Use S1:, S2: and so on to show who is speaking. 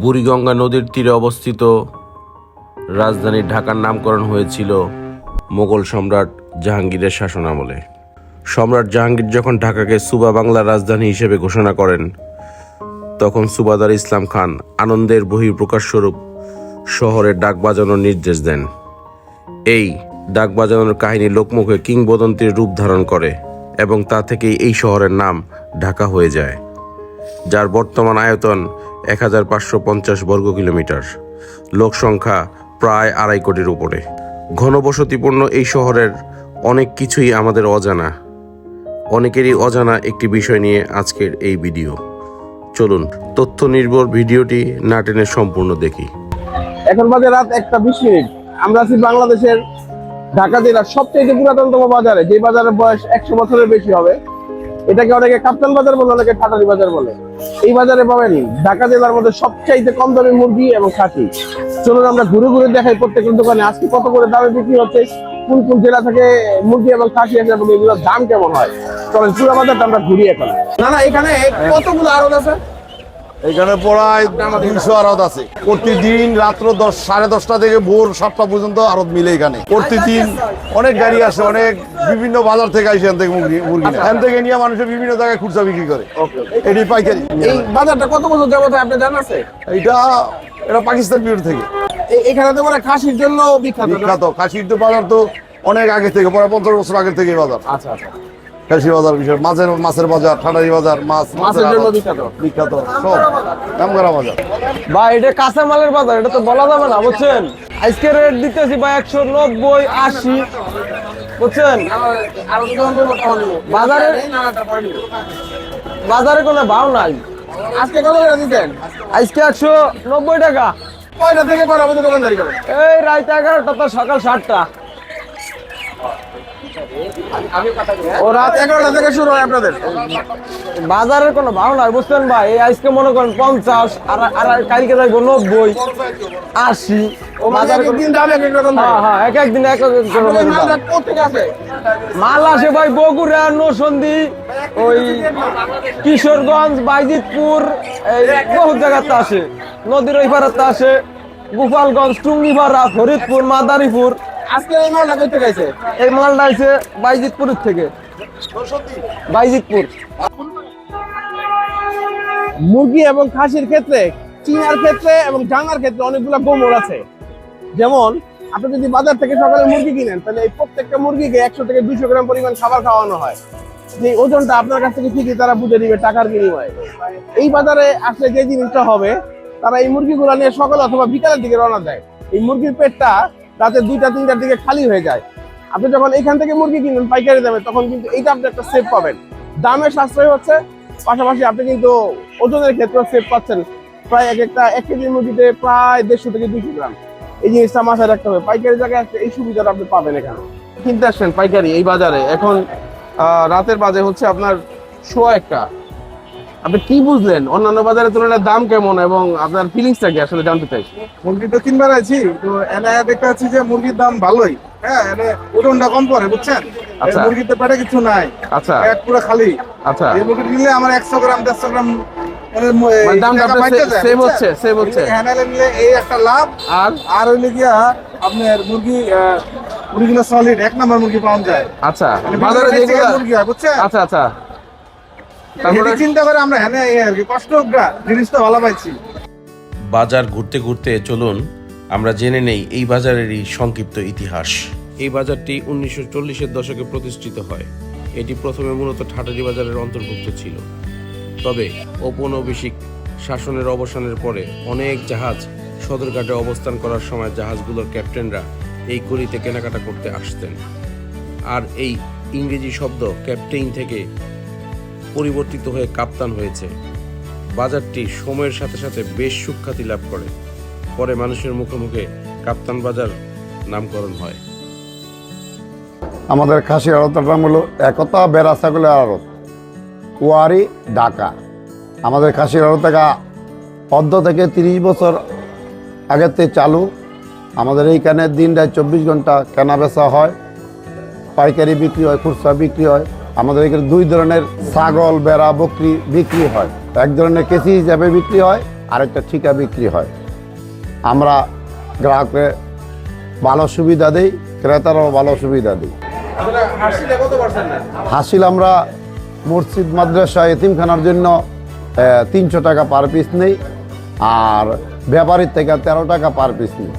S1: বুড়িগঙ্গা নদীর তীরে অবস্থিত রাজধানী ঢাকার নামকরণ হয়েছিল মোগল সম্রাট জাহাঙ্গীরের শাসনামলে। সম্রাট জাহাঙ্গীর যখন ঢাকাকে সুবা বাংলার রাজধানী হিসেবে ঘোষণা করেন, তখন সুবাদার ইসলাম খান আনন্দের বহিঃপ্রকাশ স্বরূপ শহরে ডাক বাজানোর নির্দেশ দেন। এই ডাক বাজানোর কাহিনী লোকমুখে কিংবদন্তির রূপ ধারণ করে। এবং তা থেকেই এই শহরের নাম ঢাকা হয়ে যায়, যার বর্তমান আয়তন এক হাজার পাঁচশো পঞ্চাশ বর্গ কিলোমিটার। লোক সংখ্যা প্রায় আড়াই কোটির উপরে। ঘনবসতিপূর্ণ এই শহরের অনেক কিছুই আমাদের অজানা। অনেকেরই অজানা একটি বিষয় নিয়ে আজকের এই ভিডিও। চলুন তথ্য নির্ভর ভিডিওটি না টেনে সম্পূর্ণ দেখি।
S2: এখন বাজে রাত একটা বিশ মিনিট। আমরা আছি বাংলাদেশের ঢাকা জেলার সবচেয়ে পুরাতনতম বাজারে, যে বাজারের বয়স একশো বছরের বেশি হবে, এটাকে অনেকে কাপ্তান বাজার বলে, অনেকে ঠাটারি বাজার বলে। এই বাজারে পাবেন ঢাকা জেলার মধ্যে সবচাইতে কম দামে মুরগি এবং খাসি। চলুন আমরা ঘুরে ঘুরে দেখাই প্রত্যেকটা দোকানে, আজকে কত করে দামে বিক্রি হচ্ছে, কোন কোন জেলা থেকে মুরগি এবং খাসি আছে এবং এগুলোর দাম কেমন হয়। চলেন পুরো বাজারটা আমরা ঘুরি এখন। না না, এখানে কতগুলো আড়ত আছে?
S3: এখানে প্রায় দুইশো আড়ত আছে। প্রতিদিন রাত্র দশ সাড়ে দশটা থেকে ভোর সাতটা পর্যন্ত আড়ত মিলে এখানে। প্রতিদিন অনেক গাড়ি আসে অনেক বিভিন্ন বাজার থেকে আসে এখান থেকে মুরগি মুরগি এখান থেকে নিয়ে মানুষের বিভিন্ন জায়গায় খুচরা বিক্রি করে। এটি পাইকারি।
S2: এই বাজারটা কত বছর যাবত আপনি জানেন আছে?
S3: এইটা এটা পাকিস্তান পিরিয়ড থেকে।
S2: এখানে তো মানে খাসির জন্য বিখ্যাত?
S3: বিখ্যাত। কাশির তো বাজার তো অনেক আগে থেকে পঞ্চাশ বছর আগে থেকে বাজার।
S2: আচ্ছা আচ্ছা।
S3: কাশি বাজার বিশেষ মাছের মাছের বাজার ঠান্ডারি বাজার মাছ
S2: মাছের জন্য বিখ্যাত।
S3: বিখ্যাত সব। দামগাড়া বাজার।
S4: ভাই এটা কাঁচা মালের বাজার এটা তো বলা যাবে না বুঝছেন? আজকে রেট দিতেছি ভাই একশো নব্বই আশি। বুঝছেন। বাজারে। বাজারে কোনো ভাও নাই।
S2: আজকে কত করে দিতেন?
S4: আজকে একশো নব্বই টাকা।
S2: কয়টা থেকে কয়টা পর্যন্ত দোকানদারি
S4: এই রাত এগারোটা তো সকাল সাতটা।
S2: ও রাত এগারোটা থেকে শুরু হয় আপনাদের?
S4: বাজারের কোনো ভাও নাই বুঝছেন ভাই? এই আজকে মনে করেন পঞ্চাশ আর আর কালকে নব্বই আশি।
S2: ও বাজারে রকম
S4: হ্যাঁ হ্যাঁ এক একদিন এক এক মাল আসে ভাই বগুড়া নসন্দি ওই কিশোরগঞ্জ বাইজিতপুর বহুত জায়গাতে আসে। নদীর ওই পাড়াতে আসে। গোপালগঞ্জ টুঙ্গিপাড়া ফরিদপুর মাদারীপুর।
S2: আজকে এই মালটা করতে গেছে
S4: এই মালটা আছে বাইজিতপুরের থেকে। বাইজিতপুর।
S2: মুরগি এবং খাসির ক্ষেত্রে, চিনার ক্ষেত্রে এবং ডাঙার ক্ষেত্রে অনেকগুলো গোমর আছে। যেমন, আপনি যদি বাজার থেকে সকালে মুরগি কিনেন, তাহলে এই প্রত্যেকটা মুরগিকে একশো থেকে দুইশো গ্রাম পরিমাণ খাবার খাওয়ানো হয়। যে ওজনটা আপনার কাছ থেকে ঠিকই তারা বুঝে দিবে টাকার বিনিময়ে। এই বাজারে আসলে যে জিনিসটা হবে, তারা এই মুরগিগুলো নিয়ে সকালে অথবা বিকালের দিকে রওনা দেয়। এই মুরগির পেটটা রাতে দুইটা, তিনটার দিকে খালি হয়ে যায়। আপনি যখন এখান থেকে মুরগি কিনবেন, পাইকারি দামে, তখন কিন্তু এইটা আপনি একটা সেভ পাবেন। দামে সাশ্রয় হচ্ছে, পাশাপাশি আপনি কিন্তু ওজনের ক্ষেত্রে সেভ পাচ্ছেন। প্রায় এক একটা, এক কেজি মুরগিতে প্রায় দেড়শো থেকে দুইশো গ্রাম। এই জিনিসটা মাথায় রাখতে হবে। পাইকারি জায়গায় এই সুবিধাটা আপনি পাবেন এখানে। কিনতে আসছেন পাইকারি, এই বাজারে। এখন রাতের বাজে হচ্ছে আপনার সোয়া একটা। আপনি কি বুঝলেন? অন্যান্য বাজারের তুলনায় দাম কেমন এবং আপনার ফিলিংসটা কি? আসলে জানতে চাই।
S5: মুরগি তো কিনবার আছি তো এনে দেখতে পাচ্ছি যে মুরগির দাম ভালোই। হ্যাঁ ওজনটা কম পড়ে বুঝছেন?
S2: আচ্ছা।
S5: মুরগিতে পেটে কিছু নাই।
S2: আচ্ছা।
S5: পেট পুরো খালি।
S2: আচ্ছা।
S5: এই মুরগি নিলে আমার একশো গ্রাম দেড়শো গ্রাম
S2: আপনার
S5: মুরগি মুরগিগুলো সলিড এক নম্বর মুরগি পাওয়া যায়।
S2: আচ্ছা।
S5: মানে
S2: বাজারে
S5: মুরগি হয় বুঝছেন?
S2: আচ্ছা আচ্ছা।
S5: তারপরে চিন্তা করে আমরা হ্যাঁ আর কি কষ্ট জিনিসটা ভালো পাইছি।
S1: বাজার ঘুরতে ঘুরতে চলুন আমরা জেনে নেই এই বাজারেরই সংক্ষিপ্ত ইতিহাস। এই বাজারটি উনিশশো চল্লিশের দশকে প্রতিষ্ঠিত হয়। এটি প্রথমে মূলত ঠাটারি বাজারের অন্তর্ভুক্ত ছিল। তবে ঔপনিবেশিক শাসনের অবসানের পরে অনেক জাহাজ সদরঘাটে অবস্থান করার সময় জাহাজগুলোর ক্যাপ্টেনরা এই গলিতে কেনাকাটা করতে আসতেন। আর এই ইংরেজি শব্দ ক্যাপ্টেইন থেকে পরিবর্তিত হয়ে কাপ্তান হয়েছে। বাজারটি সময়ের সাথে সাথে বেশ সুখ্যাতি লাভ করে। পরে মানুষের মুখে মুখে কাপ্তান বাজার নামকরণ হয়।
S6: আমাদের খাসি আড়তের নাম হলো একতা বেড়াছাগলের আড়ত, কুয়ারি, ঢাকা। আমাদের খাসি আড়ত অর্ধ থেকে তিরিশ বছর থেকে চালু। আমাদের এইখানে দিন রাত চব্বিশ ঘণ্টা কেনা বেচা হয়, পাইকারি বিক্রি হয়, খুচরা বিক্রি হয়। আমাদের এখানে দুই ধরনের ছাগল, বেড়া, বকরি বিক্রি হয়। এক ধরনের কেসি হিসাবে বিক্রি হয়, আরেকটা ঠিকা বিক্রি হয়। আমরা গ্রাহককে ভালো সুবিধা দিই, ক্রেতারাও ভালো সুবিধা দিই। হাসিল আমরা মসজিদ, মাদ্রাসা, এতিমখানার জন্য তিনশো টাকা পার পিস নেই, আর ব্যাপারীর থেকে তেরো টাকা পার পিস নেই।